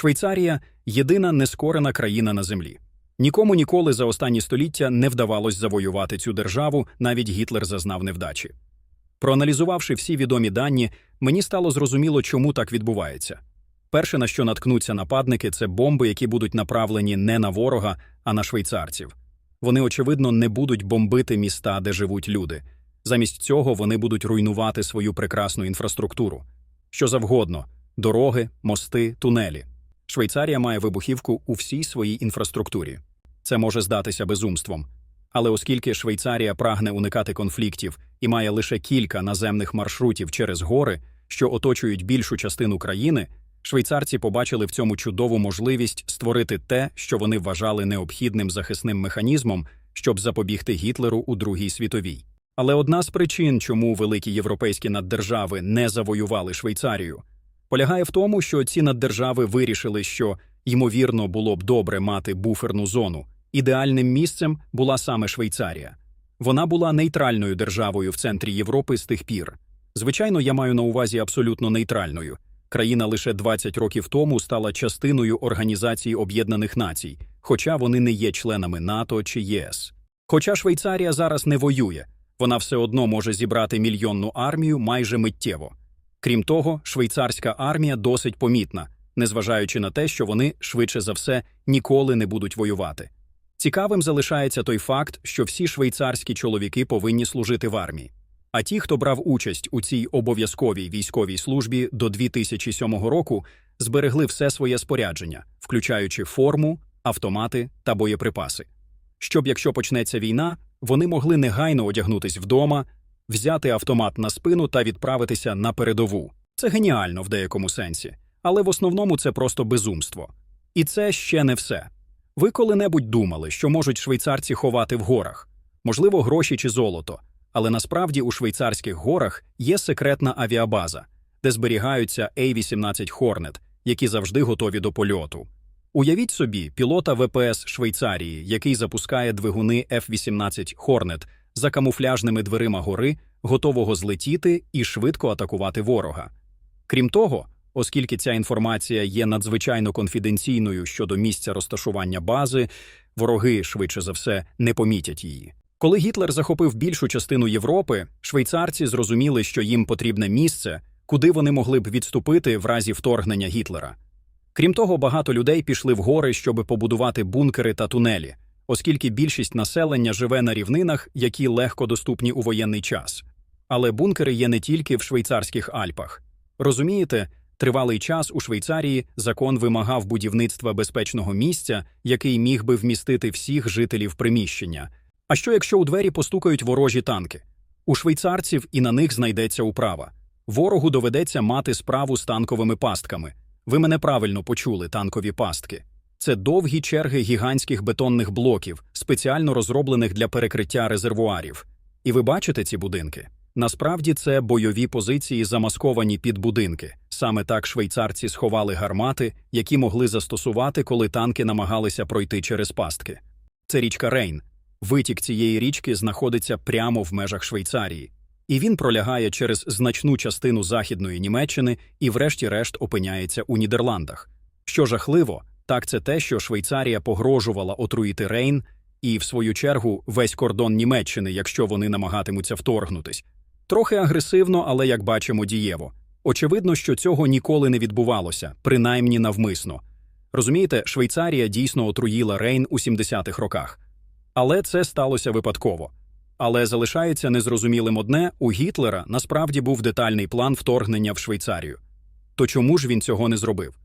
Швейцарія єдина нескорена країна на землі. Нікому ніколи за останні століття не вдавалось завоювати цю державу, навіть Гітлер зазнав невдачі. Проаналізувавши всі відомі дані, мені стало зрозуміло, чому так відбувається. Перше, на що наткнуться нападники, це бомби, які будуть направлені не на ворога, а на швейцарців. Вони, очевидно, не будуть бомбити міста, де живуть люди. Замість цього вони будуть руйнувати свою прекрасну інфраструктуру. Що завгодно дороги, мости, тунелі. Швейцарія має вибухівку у всій своїй інфраструктурі. Це може здатися безумством. Але оскільки Швейцарія прагне уникати конфліктів і має лише кілька наземних маршрутів через гори, що оточують більшу частину країни, швейцарці побачили в цьому чудову можливість створити те, що вони вважали необхідним захисним механізмом, щоб запобігти Гітлеру у Другій світовій. Але одна з причин, чому великі європейські наддержави не завоювали Швейцарію, полягає в тому, що ці наддержави вирішили, що ймовірно було б добре мати буферну зону. Ідеальним місцем була саме Швейцарія. Вона була нейтральною державою в центрі Європи з тих пір. Звичайно, я маю на увазі абсолютно нейтральною. Країна лише 20 років тому стала частиною Організації Об'єднаних Націй, хоча вони не є членами НАТО чи ЄС. Хоча Швейцарія зараз не воює, вона все одно може зібрати мільйонну армію майже миттєво. Крім того, швейцарська армія досить помітна, незважаючи на те, що вони, швидше за все, ніколи не будуть воювати. Цікавим залишається той факт, що всі швейцарські чоловіки повинні служити в армії. А ті, хто брав участь у цій обов'язковій військовій службі до 2007 року, зберегли все своє спорядження, включаючи форму, автомати та боєприпаси. Щоб, якщо почнеться війна, вони могли негайно одягнутись вдома, взяти автомат на спину та відправитися на передову. Це геніально в деякому сенсі, але в основному це просто безумство. І це ще не все. Ви коли-небудь думали, що можуть швейцарці ховати в горах, можливо, гроші чи золото, але насправді у швейцарських горах є секретна авіабаза, де зберігаються A-18 Hornet, які завжди готові до польоту. Уявіть собі, пілота ВПС Швейцарії, який запускає двигуни F-18 Hornet за камуфляжними дверима гори, готового злетіти і швидко атакувати ворога. Крім того, оскільки ця інформація є надзвичайно конфіденційною щодо місця розташування бази, вороги, швидше за все, не помітять її. Коли Гітлер захопив більшу частину Європи, швейцарці зрозуміли, що їм потрібне місце, куди вони могли б відступити в разі вторгнення Гітлера. Крім того, багато людей пішли в гори, щоб побудувати бункери та тунелі, оскільки більшість населення живе на рівнинах, які легко доступні у воєнний час. Але бункери є не тільки в швейцарських Альпах. Розумієте, тривалий час у Швейцарії закон вимагав будівництва безпечного місця, який міг би вмістити всіх жителів приміщення. А що якщо у двері постукають ворожі танки? У швейцарців і на них знайдеться управа. Ворогу доведеться мати справу з танковими пастками. Ви мене правильно почули, танкові пастки. Це довгі черги гігантських бетонних блоків, спеціально розроблених для перекриття резервуарів. І ви бачите ці будинки? Насправді це бойові позиції, замасковані під будинки. Саме так швейцарці сховали гармати, які могли застосувати, коли танки намагалися пройти через пастки. Це річка Рейн. Витік цієї річки знаходиться прямо в межах Швейцарії, і він пролягає через значну частину Західної Німеччини і, врешті-решт, опиняється у Нідерландах. Що жахливо, так це те, що Швейцарія погрожувала отруїти Рейн і, в свою чергу, весь кордон Німеччини, якщо вони намагатимуться вторгнутись. Трохи агресивно, але як бачимо, дієво. Очевидно, що цього ніколи не відбувалося, принаймні навмисно. Розумієте, Швейцарія дійсно отруїла Рейн у 70-х роках. Але це сталося випадково. Але залишається незрозумілим одне: у Гітлера насправді був детальний план вторгнення в Швейцарію. То чому ж він цього не зробив?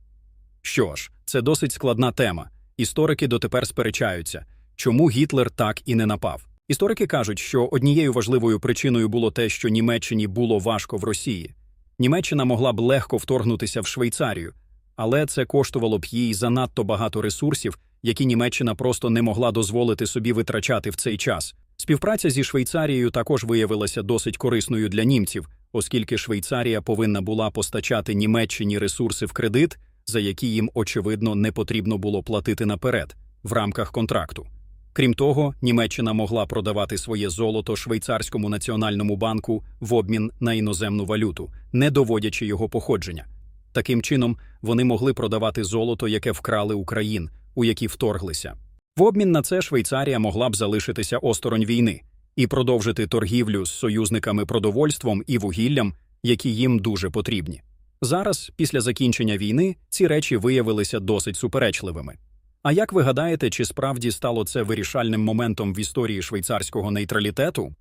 Що ж, це досить складна тема. Історики дотепер сперечаються, чому Гітлер так і не напав. Історики кажуть, що однією важливою причиною було те, що Німеччині було важко в Росії. Німеччина могла б легко вторгнутися в Швейцарію, але це коштувало б їй занадто багато ресурсів, які Німеччина просто не могла дозволити собі витрачати в цей час. Співпраця зі Швейцарією також виявилася досить корисною для німців, оскільки Швейцарія повинна була постачати Німеччині ресурси в кредит, за які їм, очевидно, не потрібно було платити наперед в рамках контракту. Крім того, Німеччина могла продавати своє золото швейцарському національному банку в обмін на іноземну валюту, не доводячи його походження. Таким чином, вони могли продавати золото, яке вкрали у країн, у які вторглися. В обмін на це Швейцарія могла б залишитися осторонь війни і продовжити торгівлю з союзниками продовольством і вугіллям, які їм дуже потрібні. Зараз, після закінчення війни, ці речі виявилися досить суперечливими. А як ви гадаєте, чи справді стало це вирішальним моментом в історії швейцарського нейтралітету?